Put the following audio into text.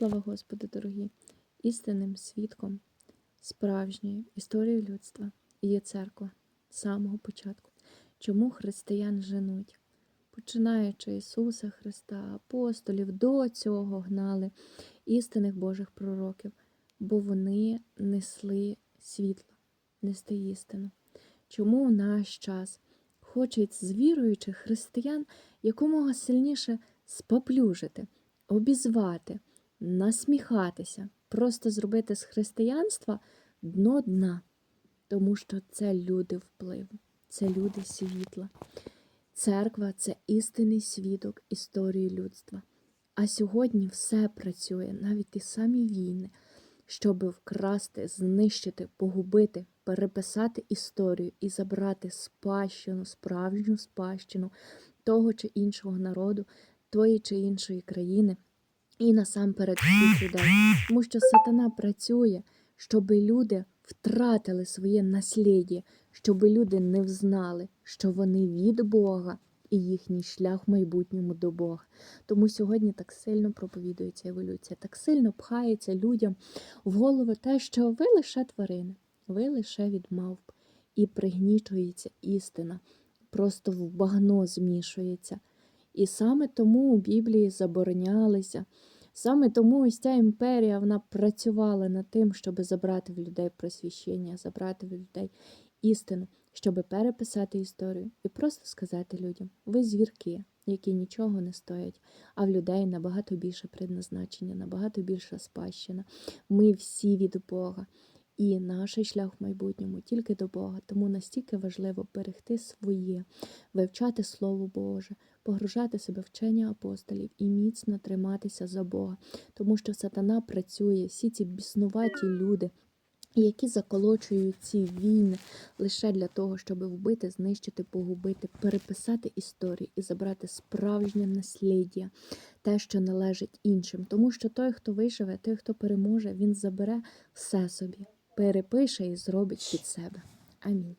Слава Господу, дорогі! Істинним свідком справжньої історії людства є церква з самого початку. Чому християн женуть? Починаючи Ісуса Христа, апостолів, до цього гнали істинних Божих пророків, бо вони несли світло, нести істину. Чому в наш час хочуть з віруючих християн якомога сильніше споплюжити, обізвати, насміхатися, просто зробити з християнства дно дна, тому що це люди впливу, це люди світла. Церква це істинний свідок історії людства. А сьогодні все працює, навіть ті самі війни, щоб вкрасти, знищити, погубити, переписати історію і забрати спадщину, справжню спадщину того чи іншого народу, тої чи іншої країни, і насамперед всіх людей. Тому що сатана працює, щоб люди втратили своє наслідя, щоб люди не взнали, що вони від Бога і їхній шлях в майбутньому до Бога. Тому сьогодні так сильно проповідується еволюція, так сильно пхається людям в голову те, що ви лише тварини, ви лише від мавп, і пригнічується істина, просто в багно змішується. І саме тому у Біблії заборонялися. Саме тому ось ця імперія вона працювала над тим, щоб забрати в людей просвіщення, забрати в людей істину, щоб переписати історію і просто сказати людям: ви звірки, які нічого не стоять, а в людей набагато більше предназначення, набагато більша спадщина. Ми всі від Бога. І наш шлях в майбутньому тільки до Бога. Тому настільки важливо берегти своє, вивчати Слово Боже, погружати себе вчення апостолів і міцно триматися за Бога, тому що сатана працює, всі ці біснуваті люди. Які заколочують ці війни лише для того, щоб вбити, знищити, погубити, переписати історію і забрати справжнє наслідя, те, що належить іншим. Тому що той, хто виживе, той, хто переможе, він забере все собі, перепише і зробить під себе. Амінь.